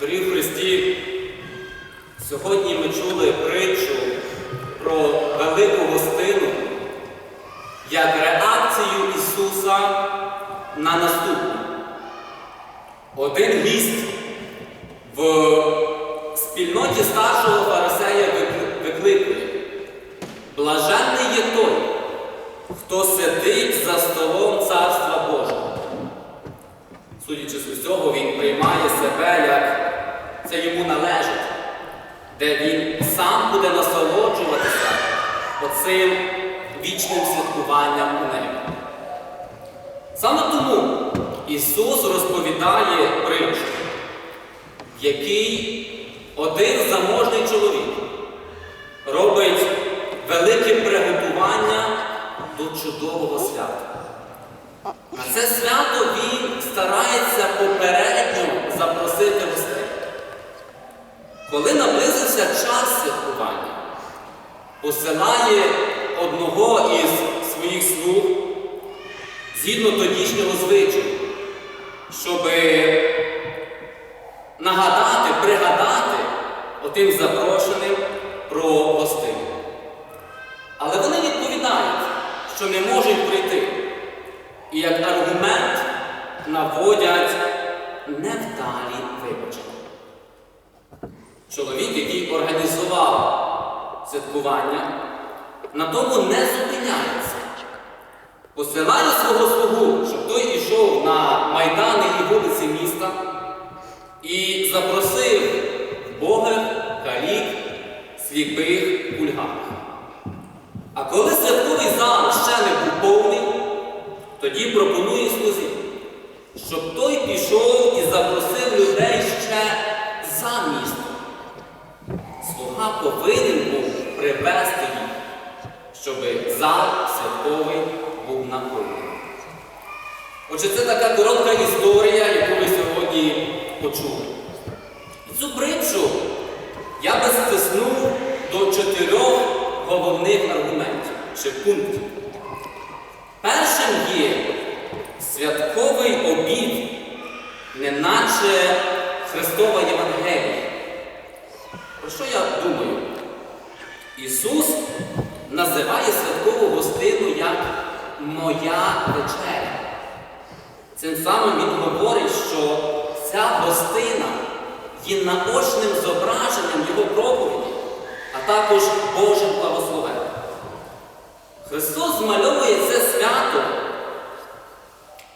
Дорогі Христі, сьогодні ми чули притчу про велику гостину як реакцію Ісуса на наступне. Один гість в спільноті старшого фарисея викли- викликує. Блаженний є той, хто сидить за столом Царства Божого. Судячи з усього, він приймає себе, як це йому належить, де він сам буде насолоджуватися оцим вічним святкуванням у небі. Саме тому Ісус розповідає притчу, в якій один заможний чоловік робить велике приготування до чудового свята. На це свято він старається попередньо час святкування, посилає одного із своїх слуг згідно тодішнього звичаю, щоб нагадати, пригадати отим запрошеним на тому не зупиняється. Посилає свого слугу, щоб той ішов на майдани і вулиці міста і запросив Бога, калік, сліпих, кульгавих. А коли святковий зал ще не був повний, тоді пропонує слузі, щоб той пішов і запросив людей ще за місто. Слуга повинен був привезти їх, щоб зал святковий був наповнений. Отже, це така коротка історія, яку ви сьогодні почули. І цю притчу я би стиснув до чотирьох головних аргументів чи пунктів. Першим є святковий обід, неначе Христова Євангелія. Про що я думаю? Ісус називає святкову гостину як моя вечеря. Цим самим Він говорить, що ця гостина є наочним зображенням Його проповіді, а також Божим благословенням. Христос змальовує це свято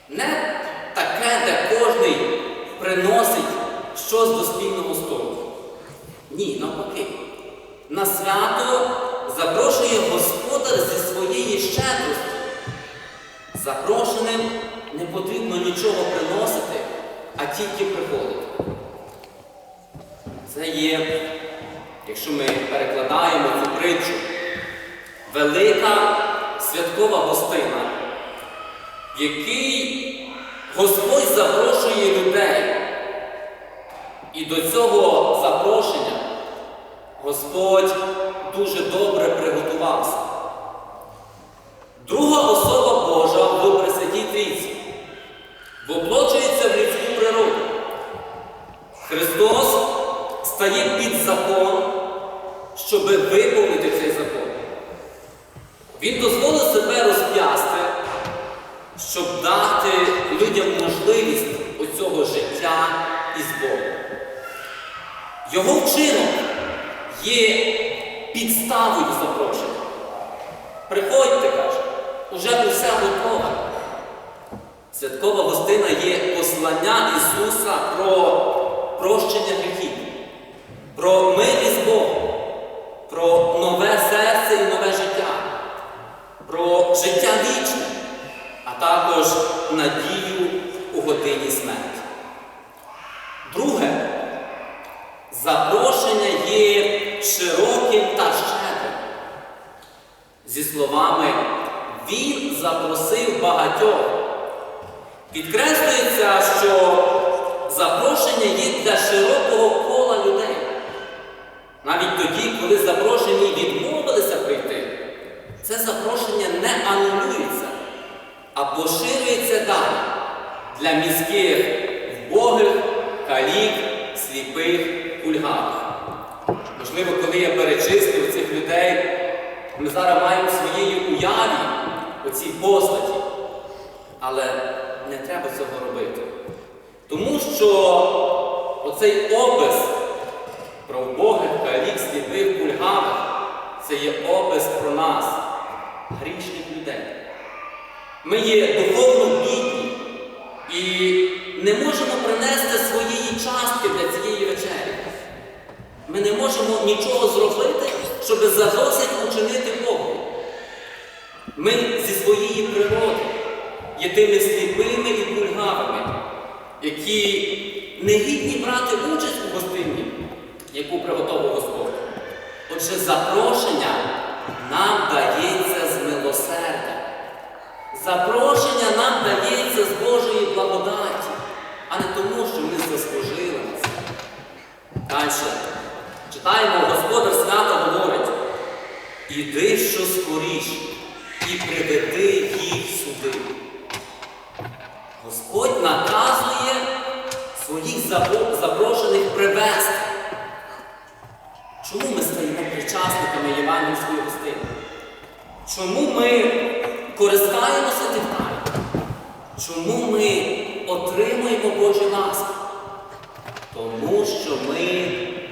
не таке, де кожний приносить щось до спільного столу. Ні, навпаки. На свято запрошує Господар зі своєї щедрості. Запрошеним не потрібно нічого приносити, а тільки приходити. Це є, якщо ми перекладаємо цю притчу, велика святкова гостина, в якій Господь запрошує людей. І до цього запрошення Господь дуже добре приготувався. Друга особа Божа в Пресвятій Трійці воплочується в людську природу. Христос стає під закон, щоб виповнити цей закон. Він дозволив себе розп'ясти, щоб дати людям можливість оцього життя із Богом. Його вчинок є підставою запрошення. Приходьте, каже, уже усе готове. Святкова гостина є послання Ісуса про прощення гріхів, про милість Богом, про нове серце і нове життя, про життя вічне, а також надію у годині смерті. Друге, запрошення є широким та щедрим. Зі словами Він запросив багатьох. Підкреслюється, що запрошення є для широкого кола людей. Навіть тоді, коли запрошені відмовилися прийти, це запрошення не анулюється, а поширюється далі для міських вбогих, калік, сліпих, кульгавих. Можливо, коли я перечислив цих людей, ми зараз маємо в своїй уяві оці постаті. Але не треба цього робити. Тому що оцей опис про вбогих, калік, сліпих, кульгавих це є опис про нас, грішних людей. Ми є духовно бідні і не можемо принести своєї частки для цієї вечері. Ми не можемо нічого зробити, щоб задосить учинити Богу. Ми зі своєї природи є тими сліпими і кульгавими, які не гідні брати участь у гостині, яку приготовив Господь. Отже, запрошення нам дається з милосердя. Запрошення нам дається з Божої благодаті, а не тому, що ми заслужили на це. Далі. Читаємо, Господар свято говорить, іди що скоріш і приведи їх сюди. Господь наказує своїх запрошених привести. Чому ми стаємо причасниками Євангельської гостини? Чому ми користаємося тим? Чому ми отримуємо Божі ласки? Тому що ми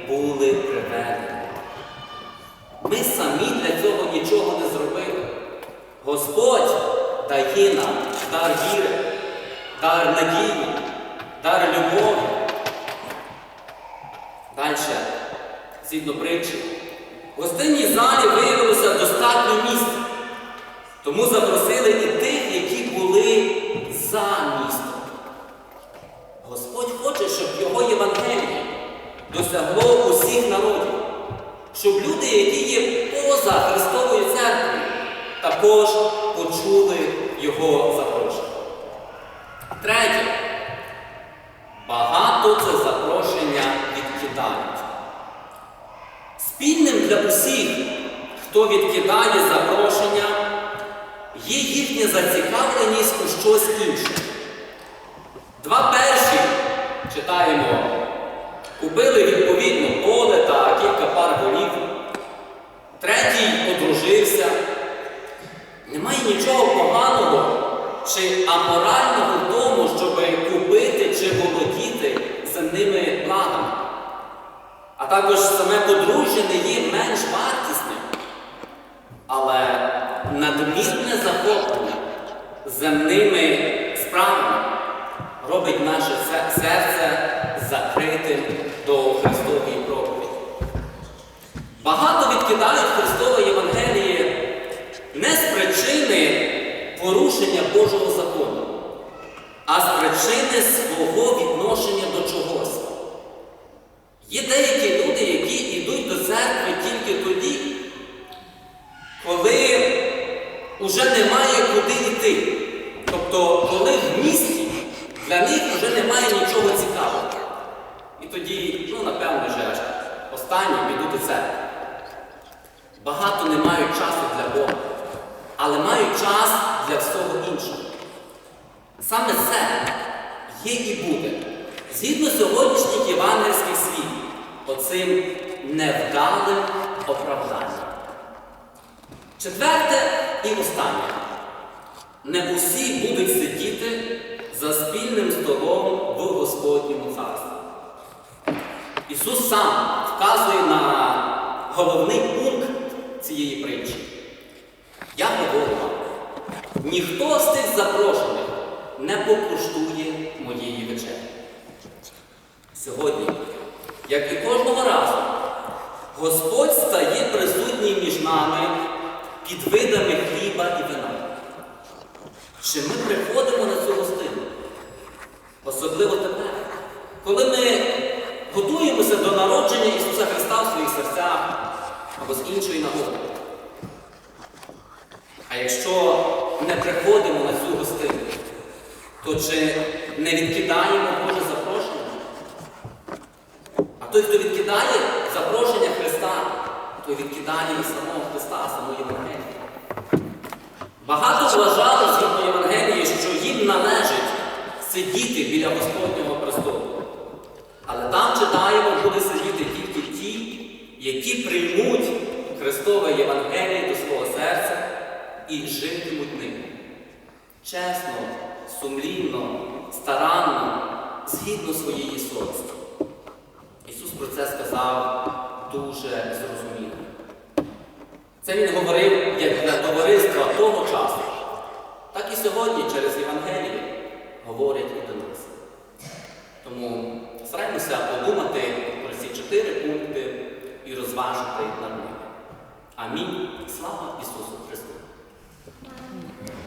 були приведені. Ми самі для цього нічого не зробили. Господь дає нам дар віри, дар надії, дар любові. Далі, згідно притчі, в гостинній залі виявилося достатньо місця. Тому запросили і тих, які були за містом. Господь хоче, щоб його Євангеліє досягло усіх народів, щоб люди, які є поза Христовою церквою, також почули Його запрошення. Третє. Багато це Спільним для усіх, хто відкидає запрошення, є їхня зацікавленість у щось інше. Два перші читаємо, купили відповідно поле та кілька пар голів. Третій одружився. Немає нічого поганого чи аморального в тому, щоб купити чи володіти земними благами. А також саме подружжя не є менш вартісним. Але надмірне захоплення земними справами робить наше серце закритим до Христової проповіді. Багато відкидають Христове Євангеліє не з причини порушення Божого закону, а з причини свого відношення до чогось. Є деякі люди, які йдуть до церкви тільки тоді, коли вже немає куди йти. Тобто, коли в місті для них вже немає нічого цікавого. І тоді, ну, напевно, вже останні підуть до церкви. Багато не мають часу для Бога, але мають час для всього іншого. Саме це є і буде. Згідно сьогоднішніх євангельських слів, оцим невдалим оправданням. Четверте і останнє. Не усі будуть сидіти за спільним столом в Господньому царстві. Ісус сам вказує на головний пункт цієї притчі. Я говорю вам, ніхто з тих запрошених не покуштує моєї вечері. Сьогодні, як і кожного разу, Господь стає присутній між нами під видами хліба і вина. Чи ми приходимо на цю гостину? Особливо тепер, коли ми готуємося до народження Ісуса Христа в своїх серцях або з іншої нагоди. А якщо не приходимо на цю гостину, то чи не відкидаємо Боже запрошення? А той, хто відкидає запрошення Христа, той відкидає і самого Христа, саму Євангелію. Багато вважали згідно Євангелії, що їм належить сидіти біля Господнього престолу. Але там читає які приймуть Христове Євангеліє до свого серця і житимуть ним. Чесно, сумлінно, старанно, згідно своєї совісті. Це Він говорив як для товариства того часу, так і сьогодні через Євангеліє говорять і до нас. Тому стараємося подумати про ці чотири пункти і розважити над ними. Амінь. Слава Ісусу Христу!